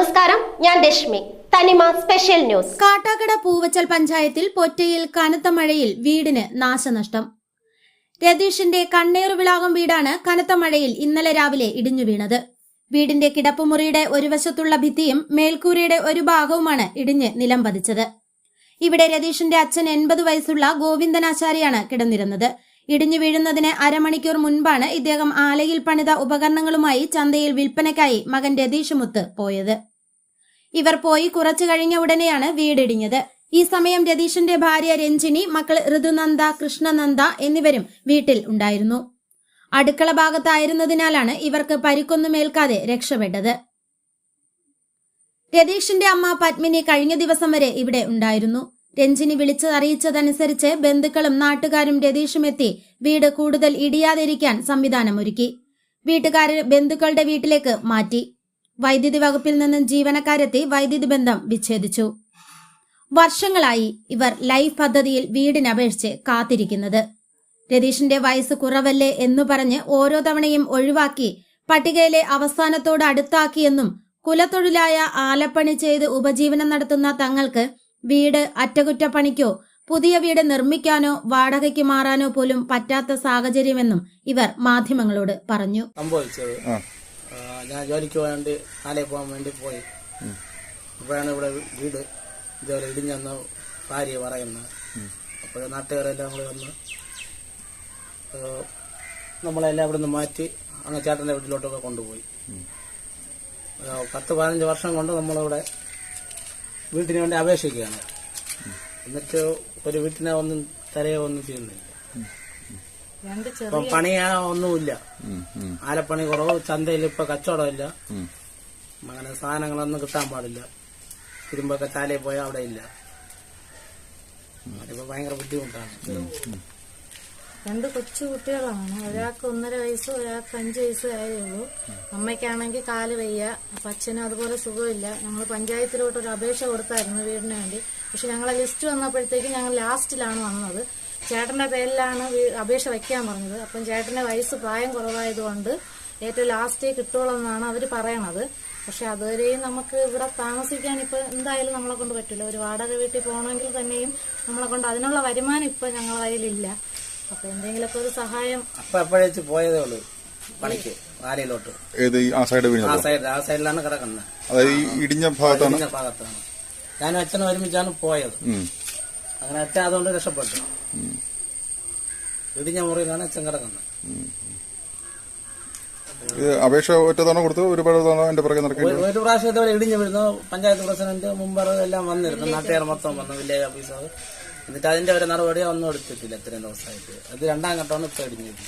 വിജയരശ്മി തനിമ special news. Kattakada Poovachal പഞ്ചായത്തിൽ പൊറ്റയിൽ കനത്ത മഴയിൽ വീടിന് നാശനഷ്ടം. രതീഷിന്റെ കണ്ണേറുവിളാകം വീടാണ് കനത്ത മഴയിൽ ഇന്നലെ രാവിലെ ഇടിഞ്ഞു വീണത്. വീടിന്റെ കിടപ്പുമുറിയുടെ ഒരു വശത്തുള്ള ഭിത്തിയും മേൽക്കൂരയുടെ ഒരു ഭാഗവുമാണ് ഇടിഞ്ഞ് നിലം പതിച്ചത്. ഇവിടെ രതീഷിന്റെ അച്ഛൻ എൺപത് വയസ്സുള്ള ഗോവിന്ദനാചാര്യാണ് കിടന്നിരുന്നത്. ഇടിഞ്ഞു വീഴുന്നതിന് അരമണിക്കൂർ മുൻപാണ് ഇദ്ദേഹം ആലയിൽ പണിത ഉപകരണങ്ങളുമായി ചന്തയിൽ വിൽപ്പനയ്ക്കായി മകൻ രതീഷ് മുത്ത് പോയത്. ഇവർ പോയി കുറച്ചു കഴിഞ്ഞ ഉടനെയാണ് വീടിടിഞ്ഞത്. ഈ സമയം രതീഷിന്റെ ഭാര്യ രഞ്ജിനി മക്കൾ ഋതുനന്ദ കൃഷ്ണനന്ദ എന്നിവരും വീട്ടിൽ ഉണ്ടായിരുന്നു. അടുക്കള ഭാഗത്തായിരുന്നതിനാലാണ് ഇവർക്ക് പരിക്കൊന്നുമേൽക്കാതെ രക്ഷപ്പെട്ടത്. രതീഷിന്റെ അമ്മ പത്മിനി കഴിഞ്ഞ ദിവസം വരെ ഇവിടെ ഉണ്ടായിരുന്നു. രഞ്ജിനി വിളിച്ച് അറിയിച്ചതനുസരിച്ച് ബന്ധുക്കളും നാട്ടുകാരും രതീഷും എത്തി വീട് കൂടുതൽ ഇടിയാതിരിക്കാൻ സംവിധാനമൊരുക്കി. വീട്ടുകാർ ബന്ധുക്കളുടെ വീട്ടിലേക്ക് മാറ്റി. വൈദ്യുതി വകുപ്പിൽ നിന്നും ജീവനക്കാരെത്തി വൈദ്യുതി ബന്ധം വിച്ഛേദിച്ചു. വർഷങ്ങളായി ഇവർ ലൈഫ് പദ്ധതിയിൽ വീടിനപേക്ഷിച്ച് കാത്തിരിക്കുന്നത്. രതീഷിന്റെ വയസ്സ് കുറവല്ലേ എന്ന് പറഞ്ഞ് ഓരോ തവണയും ഒഴിവാക്കി പട്ടികയിലെ അവസാനത്തോട് അടുത്താക്കിയെന്നും കുലത്തൊഴിലായ ആലപ്പണി ചെയ്ത് ഉപജീവനം നടത്തുന്ന തങ്ങൾക്ക് വീട് അറ്റകുറ്റപ്പണിക്കോ പുതിയ വീട് നിർമ്മിക്കാനോ വാടകയ്ക്ക് മാറാനോ പോലും പറ്റാത്ത സാഹചര്യമെന്നും ഇവർ മാധ്യമങ്ങളോട് പറഞ്ഞു. സംഭവിച്ചത്. ഞാൻ ജോലിക്ക് വേണ്ടി നാളെ പോകാൻ വേണ്ടി പോയി. അപ്പോഴാണ് ഇവിടെ വീട് ഇതുപോലെ ഇടിഞ്ഞെന്ന് ഭാര്യ പറയുന്നത്. അപ്പോൾ നാട്ടുകാരെല്ലാം കൂടി വന്ന് നമ്മളെല്ലാം ഇവിടെ നിന്ന് മാറ്റി അങ്ങ് ചേട്ടന്റെ വീട്ടിലോട്ടൊക്കെ കൊണ്ടുപോയി. പത്ത് പതിനഞ്ച് വർഷം കൊണ്ട് നമ്മളിവിടെ വീട്ടിന് വേണ്ടി അപേക്ഷിക്കുകയാണ്. എന്നിട്ട് ഒരു വീട്ടിനെ ഒന്നും തരയോ ഒന്നും ചെയ്യുന്നില്ല. ഇപ്പൊ പണിയാ ഒന്നുമില്ല. ആലപ്പണി കുറവ് ചന്തയിൽ ഇപ്പൊ കച്ചവടമില്ല. ഇല്ല അങ്ങനെ സാധനങ്ങളൊന്നും കിട്ടാൻ പാടില്ല. തിരുമ്പൊക്കെ ചാലയിൽ പോയാൽ അവിടെ ഇല്ല. അതിപ്പോ ഭയങ്കര ബുദ്ധിമുട്ടാണ്. രണ്ട് കൊച്ചു കുട്ടികളാണ്. ഒരാൾക്ക് ഒന്നര വയസ്സ് ഒരാൾക്ക് അഞ്ച് വയസ്സ് ആയതേ ഉള്ളൂ. അമ്മയ്ക്കാണെങ്കിൽ കാൽ വയ്യ അപ്പൊ അച്ഛനും അതുപോലെ സുഖമില്ല. ഞങ്ങൾ പഞ്ചായത്തിലോട്ട് ഒരു അപേക്ഷ കൊടുത്തായിരുന്നു വീടിന് വേണ്ടി. പക്ഷെ ഞങ്ങളെ ലിസ്റ്റ് വന്നപ്പോഴത്തേക്ക് ഞങ്ങൾ ലാസ്റ്റിലാണ് വന്നത്. ചേട്ടന്റെ പേരിലാണ് അപേക്ഷ വയ്ക്കാൻ പറഞ്ഞത്. അപ്പം ചേട്ടന്റെ വയസ്സ് പ്രായം കുറവായതുകൊണ്ട് ഏറ്റവും ലാസ്റ്റേ കിട്ടുള്ളൂ അവർ പറയണത്. പക്ഷെ അതുവരെയും നമുക്ക് ഇവിടെ താമസിക്കാൻ ഇപ്പൊ എന്തായാലും നമ്മളെ കൊണ്ട് പറ്റില്ല. ഒരു വാടക വീട്ടിൽ പോകണമെങ്കിൽ തന്നെയും നമ്മളെ കൊണ്ട് അതിനുള്ള വരുമാനം ഇപ്പൊ ഞങ്ങളെ കയ്യിലില്ല. അപ്പൊ എന്തെങ്കിലുമൊക്കെ ഒരു സഹായം. അപ്പൊ എപ്പോഴേച്ച് പോയതേ ഉള്ളൂ പണിക്ക് ആലയിലോട്ട് ഏത് ഈ ആ സൈഡ് ആ സൈഡ് ആ സൈഡിലാണ് കിടക്കുന്നത്. അതായത് ഈ ഇടിഞ്ഞ ഭാഗത്താണ്? ഇടിഞ്ഞ ഭാഗത്താണ്. ഞാനും അച്ഛനും ഒരുമിച്ചാണ് പോയത്. ഉം, അങ്ങനെ അച്ഛൻ അതുകൊണ്ട് രക്ഷപ്പെട്ടു. ഇടിഞ്ഞ മുറിയിലാണ് അച്ഛൻ കിടക്കുന്നത്. ഇത് അപേക്ഷ ഒറ്റ തവണ കൊടുത്ത്? ഒരുപാട് തവണ എന്റെ പുറകെ ഒരു ഒരു പ്രാവശ്യം ഇതുപോലെ ഇടിഞ്ഞു വീഴുന്നു. പഞ്ചായത്ത് പ്രസിഡന്റ് മുമ്പർ എല്ലാം വന്നിരുന്നു. നാട്ടുകാർ മൊത്തം വന്നു. വില്ലേജ് ഓഫീസർ എന്നിട്ട് അതിന്റെ ഒരു നടപടി ഒന്നും എടുത്തിട്ടില്ല ഇത്രയും ദിവസമായിട്ട്. അത് രണ്ടാം ഘട്ടമാണ് ഇപ്പൊ അടിഞ്ഞത്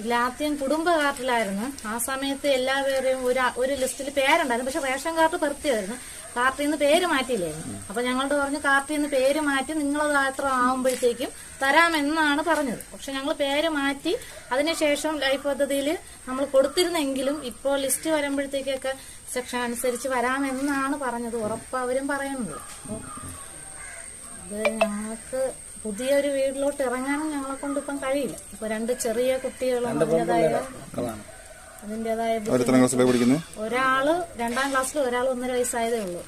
ഇല്ല ആദ്യം കുടുംബ കാർഡിലായിരുന്നു ആ സമയത്ത് എല്ലാവരെയും ഒരു ഒരു ലിസ്റ്റിൽ പേരുണ്ടായിരുന്നു. പക്ഷെ റേഷൻ കാർഡ് പെർത്തിയായിരുന്നു കാർട്ടിൽ നിന്ന് പേര് മാറ്റിയില്ലായിരുന്നു. അപ്പൊ ഞങ്ങളോട് പറഞ്ഞു കാർട്ടിൽ നിന്ന് പേര് മാറ്റി നിങ്ങളത് അത്ര ആവുമ്പോഴത്തേക്കും തരാമെന്നാണ് പറഞ്ഞത്. പക്ഷെ ഞങ്ങൾ പേര് മാറ്റി അതിനുശേഷം ലൈഫ് പദ്ധതിയിൽ നമ്മൾ കൊടുത്തിരുന്നെങ്കിലും ഇപ്പോൾ ലിസ്റ്റ് വരുമ്പോഴത്തേക്കൊക്കെ സെക്ഷൻ അനുസരിച്ച് വരാമെന്നാണ് പറഞ്ഞത്. ഉറപ്പ് അവരും പറയുന്നത്. ഇത് ഞങ്ങൾക്ക് പുതിയൊരു വീട്ടിലോട്ട് ഇറങ്ങാനും ഞങ്ങളെ കൊണ്ട് ഇപ്പം കഴിയില്ല. ഇപ്പൊ രണ്ട് ചെറിയ കുട്ടികളും അതിന്റെതായ ഒരാൾ രണ്ടാം ക്ലാസ്സിൽ ഒരാൾ ഒന്നര വയസ്സായതേ ഉള്ളൂ.